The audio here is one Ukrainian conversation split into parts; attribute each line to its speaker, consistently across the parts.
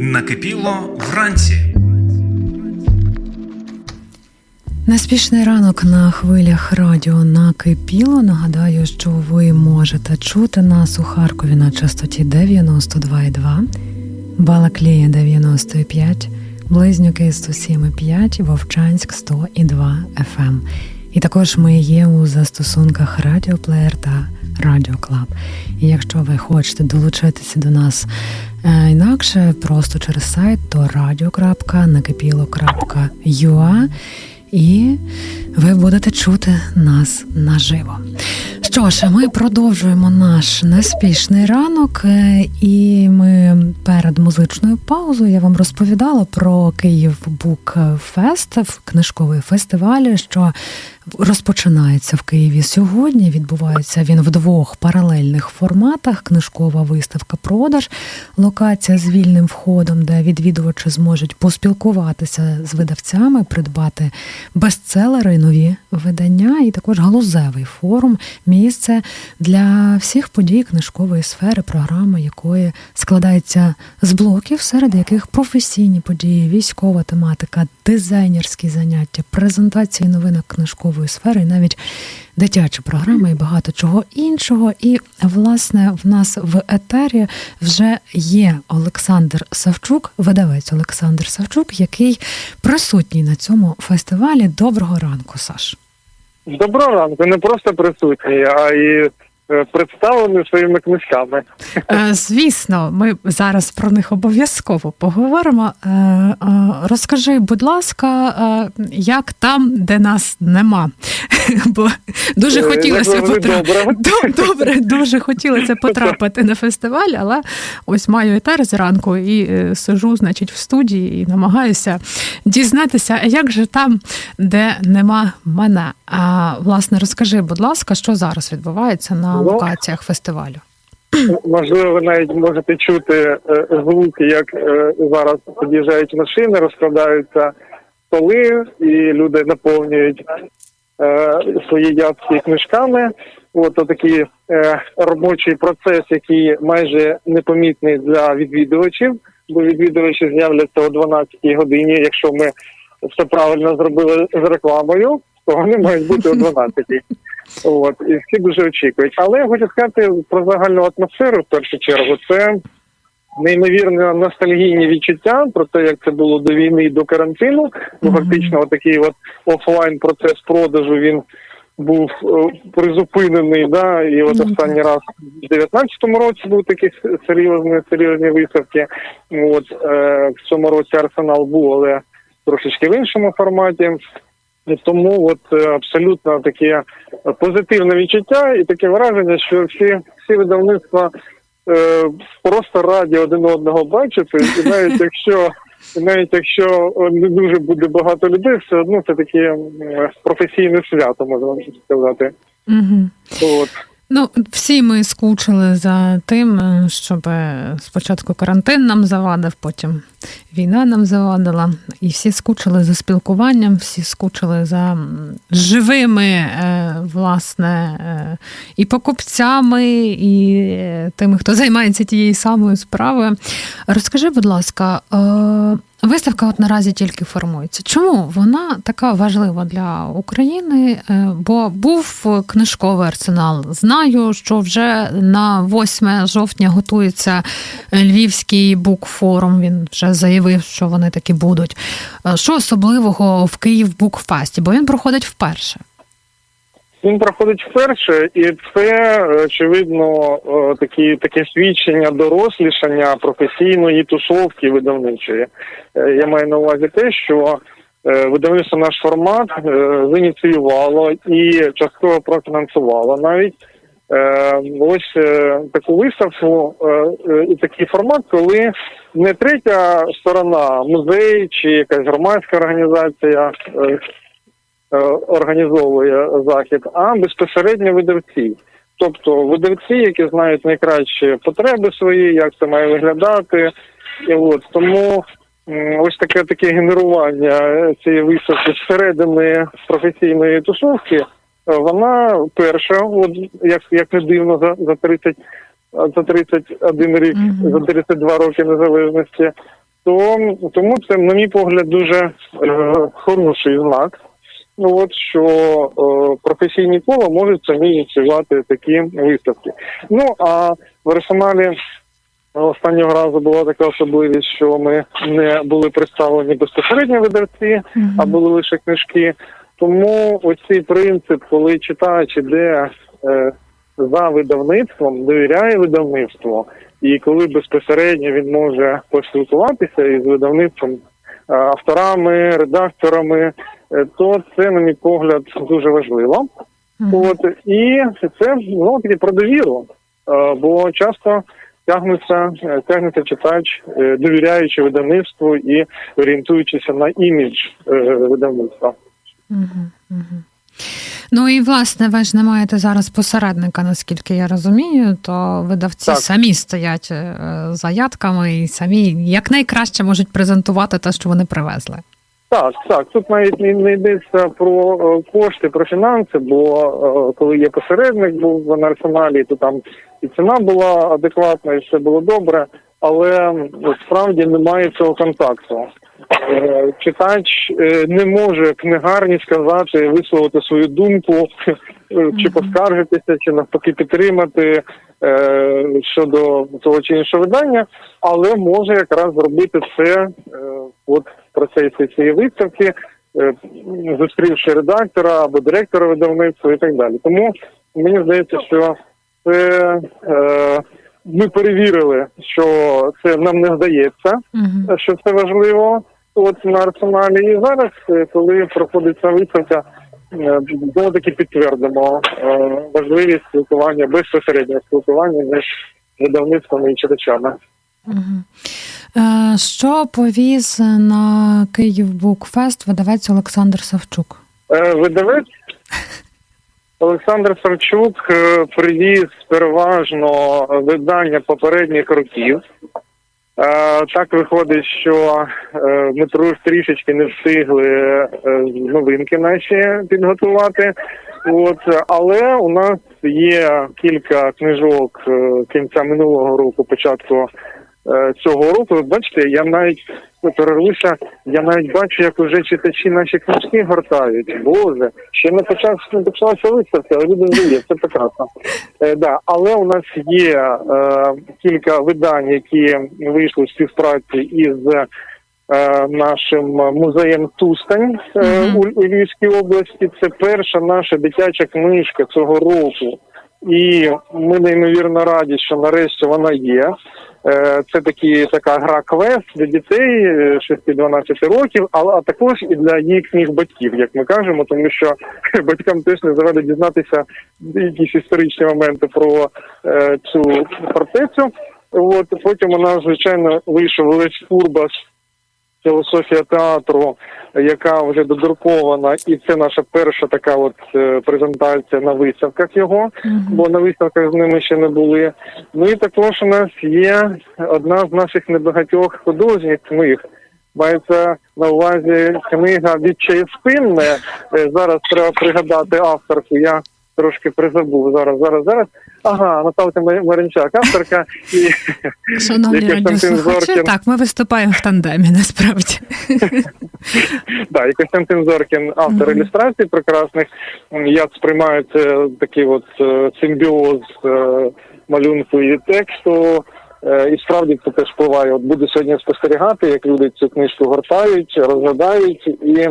Speaker 1: Накипіло вранці.
Speaker 2: Неспішний ранок на хвилях радіо накипіло. Нагадаю, що ви можете чути нас у Харкові на частоті 92,2, Балаклія 95, Близнюки 107,5, Вовчанськ 100,2 FM. І також ми є у застосунках Радіоплеєр та Радіоклаб. І якщо ви хочете долучитися до нас е, інакше, просто через сайт, то radio.накипіло.ua і ви будете чути нас наживо. Що ж, ми продовжуємо наш неспішний ранок, е, і ми перед музичною паузою я вам розповідала про Київ Бук Фест, книжковий фестиваль, що розпочинається в Києві сьогодні. Відбувається він в двох паралельних форматах: книжкова виставка продаж, локація з вільним входом, де відвідувачі зможуть поспілкуватися з видавцями, придбати бестселери, нові видання, і також галузевий форум, місце для всіх подій книжкової сфери, програми якої складається з блоків, серед яких професійні події, військова тематика, дизайнерські заняття, презентації новинок книжкової сфери, і навіть дитячі програми і багато чого іншого. І власне в нас в етері вже є Олександр Савчук, видавець Олександр Савчук, який присутній на цьому фестивалі. Доброго ранку, Саш.
Speaker 3: Доброго ранку, не просто присутній, а і е, представлений своїми книжками.
Speaker 2: Е, Звісно, ми зараз про них обов'язково поговоримо. Е, Розкажи, будь ласка, як там, де нас нема? Бо дуже хотілося потрапити.
Speaker 3: добре.
Speaker 2: Дуже хотілося потрапити на фестиваль, але ось маю етер зранку і сижу, значить, в студії і намагаюся дізнатися, як же там, де нема мене. А власне, розкажи, будь ласка, що зараз відбувається на Локаціях фестивалю?
Speaker 3: Можливо, ви навіть можете чути е, звуки, як е, зараз під'їжджають машини, розкладаються столи, і люди наповнюють е, свої ядки книжками. От такий робочий процес, який майже непомітний для відвідувачів, бо відвідувачі з'являться о 12 годині. Якщо ми все правильно зробили з рекламою, то вони мають бути о 12. От і всі дуже очікують. Але я хочу сказати про загальну атмосферу в першу чергу. Це неймовірно ностальгійні відчуття про те, як це було до війни і до карантину. Ну фактично, такий от офлайн процес продажу він був е, призупинений. Да, і от останній раз в 19-му році був такі серйозні серйозні виставки. От е, в цьому році арсенал був, але трошечки в іншому форматі. І тому от е, абсолютно таке позитивне відчуття і таке враження, що всі, всі видавництва е, просто раді один одного бачити, і навіть якщо навіть якщо е, не дуже буде багато людей, все одно це таке професійне свято, можна сказати.
Speaker 2: Угу.
Speaker 3: От.
Speaker 2: Ну, всі ми скучили за тим, е, щоб спочатку карантин нам завадив, потім війна нам завадила. І всі скучили за спілкуванням, всі скучили за живими, е, власне, е, і покупцями, і е, тими, хто займається тією самою справою. Розкажи, будь ласка, Виставка от наразі тільки формується. Чому вона така важлива для України? Бо був книжковий арсенал. Знаю, що вже на 8 жовтня готується Львівський букфорум. Він вже заявив, що вони такі будуть. Е, Що особливого в Київ Букфесті? Бо він проходить вперше.
Speaker 3: Він проходить вперше, і це е, очевидно е, такі таке свідчення дорослішання професійної тусовки видавничої. Я маю на увазі те, що видавництво наш формат зініціювало і частково профінансувало навіть. Е, Ось е, таку виставку е, і такий формат, коли не третя сторона, музей чи якась громадська організація організовує захід, а безпосередньо видавці. Тобто видавці, які знають найкраще потреби свої, як це має виглядати. І от тому ось таке таке генерування цієї виставки зсередини професійної тусовки, вона перша, от як, як не дивно, за, за 30 за 31 рік,
Speaker 2: Мгм.
Speaker 3: за 32 роки незалежності. то тому це, на мій погляд, дуже е, хороший знак. Ну от що е, професійні кола можуть самі ініціювати такі виставки. Ну а в арсеналі останнього разу була така особливість, що ми не були представлені безпосередньо видавці, а були лише книжки. Тому ось цей принцип, коли читач іде е, за видавництвом, довіряє видавництву, і коли безпосередньо він може поспілкуватися із видавництвом, е, авторами, редакторами, е, то це, на мій погляд, дуже важливо.
Speaker 2: Мгм.
Speaker 3: От і це ну таки про довіру, Е, бо часто тягнеться, тягнеться читач, довіряючи видавництву і орієнтуючися на імідж видавництва.
Speaker 2: Ну і власне, ви ж не маєте зараз посередника, наскільки я розумію, то видавці
Speaker 3: Так.
Speaker 2: самі стоять е, за ядками і самі якнайкраще можуть презентувати те, що вони привезли.
Speaker 3: Так, так. Тут навіть не, не йдеться про е, кошти, про фінанси, бо е, коли є посередник, був на арсеналі, то там і ціна була адекватна, і все було добре, але справді немає цього контакту. Е, Читач е, не може книгарні сказати, висловити свою думку, е, чи поскаржитися, чи навпаки підтримати щодо того чи іншого видання, але може якраз зробити це от в процесі цієї виставки, зустрівши редактора або директора видавництва і так далі. Тому мені здається, що це ми перевірили, що це нам не здається,
Speaker 2: Мгм.
Speaker 3: що це важливо. От на арсеналі. І зараз, е, коли проходить ця виставка, е, знову таки підтвердимо е, важливість спілкування, безпосереднього спілкування між видавництвами і читачами.
Speaker 2: Е, Що повіз на Київ Букфест видавець Олександр Савчук?
Speaker 3: Е, Видавець Олександр Савчук е, привіз переважно видання попередніх років. Е, Так виходить, що е, ми трішечки не встигли новинки наші підготувати. От, але у нас є кілька книжок кінця минулого року, початку цього року. Ви бачите, я навіть перервуся, я навіть бачу, як уже читачі наші книжки гортають. Боже, ще не почав не почалася виставка, але люди є, це прекрасно. Е, да, але у нас є е, кілька видань, які вийшли в співпраці із е, нашим музеєм Тустань е, у, у Львівській області. Це перша наша дитяча книжка цього року. І ми неймовірно раді, що нарешті вона є. Е, Це такі така гра квест для дітей е, 6-12 років, але а також і для їхніх батьків, як ми кажемо, тому що батькам теж не завадить дізнатися якісь історичні моменти про е, цю фортецю. От потім нас звичайно вийшов Лесь Курбас, філософія театру, яка вже додрукована, і це наша перша така от е, презентація на виставках його бо на виставках з ними ще не були. Ну і також у нас є одна з наших небагатьох художніх книг. Мається на увазі книга Відчай спинне. Е, Зараз треба пригадати авторку. Я трошки призабув зараз, зараз, зараз. Ага, Наталка Ма- Маринчак, авторка і
Speaker 2: Шановні радіослухачі, так, ми виступаємо в тандемі, насправді.
Speaker 3: Да, і Костянтин Зоркін, автор ілюстрацій прекрасних. Я сприймаю це такий от е, симбіоз е, малюнку і тексту. Е, І справді це теж впливає. От буду сьогодні спостерігати, як люди цю книжку гортають, розглядають, і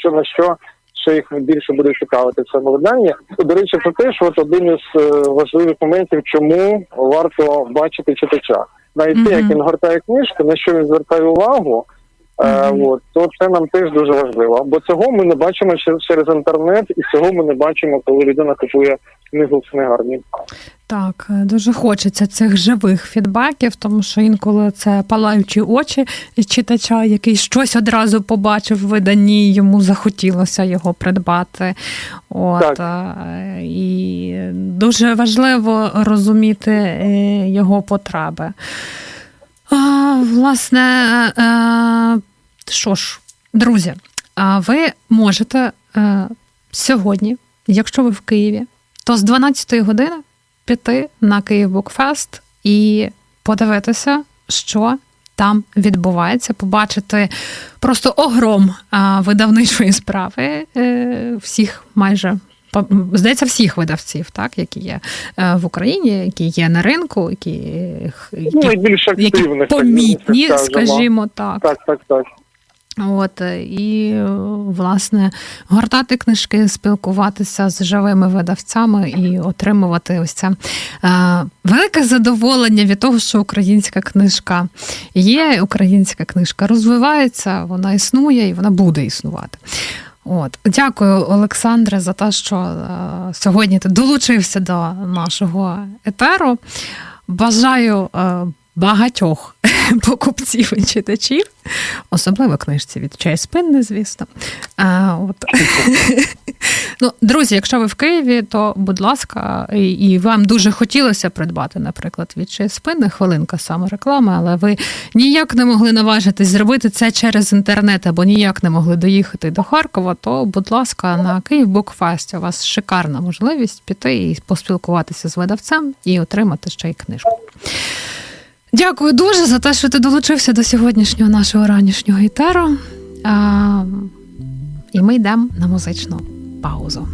Speaker 3: що на що ще їх більше буде цікавити в молодання? До речі, це теж от один із е, важливих моментів, чому варто бачити читача. Навіть те, як він гортає книжку, на що він звертає увагу. Е,
Speaker 2: Мгм.
Speaker 3: от, то це нам теж дуже важливо. Бо цього ми не бачимо через, інтернет, і цього ми не бачимо, коли людина купує книгу в книгарні.
Speaker 2: Так, е, дуже хочеться цих живих фідбеків, тому що інколи це палаючі очі читача, який щось одразу побачив в виданні, йому захотілося його придбати. От,
Speaker 3: Так.
Speaker 2: е, і дуже важливо розуміти його потреби. Власне, що ж, друзі, а ви можете е, сьогодні, якщо ви в Києві, то з 12 години піти на Київ Букфест і подивитися, що там відбувається, побачити просто огром видавничої справи е, всіх майже. Здається, всіх видавців, так, які є е, в Україні, які є на ринку, які, які,
Speaker 3: Ну,
Speaker 2: які помітні,
Speaker 3: так,
Speaker 2: скажімо так.
Speaker 3: Так, так, так.
Speaker 2: От і власне гортати книжки, спілкуватися з живими видавцями і отримувати ось це е, велике задоволення від того, що українська книжка є, українська книжка розвивається, вона існує і вона буде існувати. От, дякую, Олександре, за те, що е, сьогодні ти долучився до нашого етеру. Бажаю е, багатьох покупців і читачів, особливо книжці від чай спинни, звісно. А, от. ну, друзі, якщо ви в Києві, то будь ласка, і, і вам дуже хотілося придбати, наприклад, від чай спинни, хвилинка саме реклами, але ви ніяк не могли наважитись зробити це через інтернет або ніяк не могли доїхати до Харкова, то, будь ласка, на Київ Букфесті у вас шикарна можливість піти і поспілкуватися з видавцем і отримати ще й книжку. Дякую дуже за те, що ти долучився до сьогоднішнього нашого ранішнього етеру. А, І ми йдемо на музичну паузу.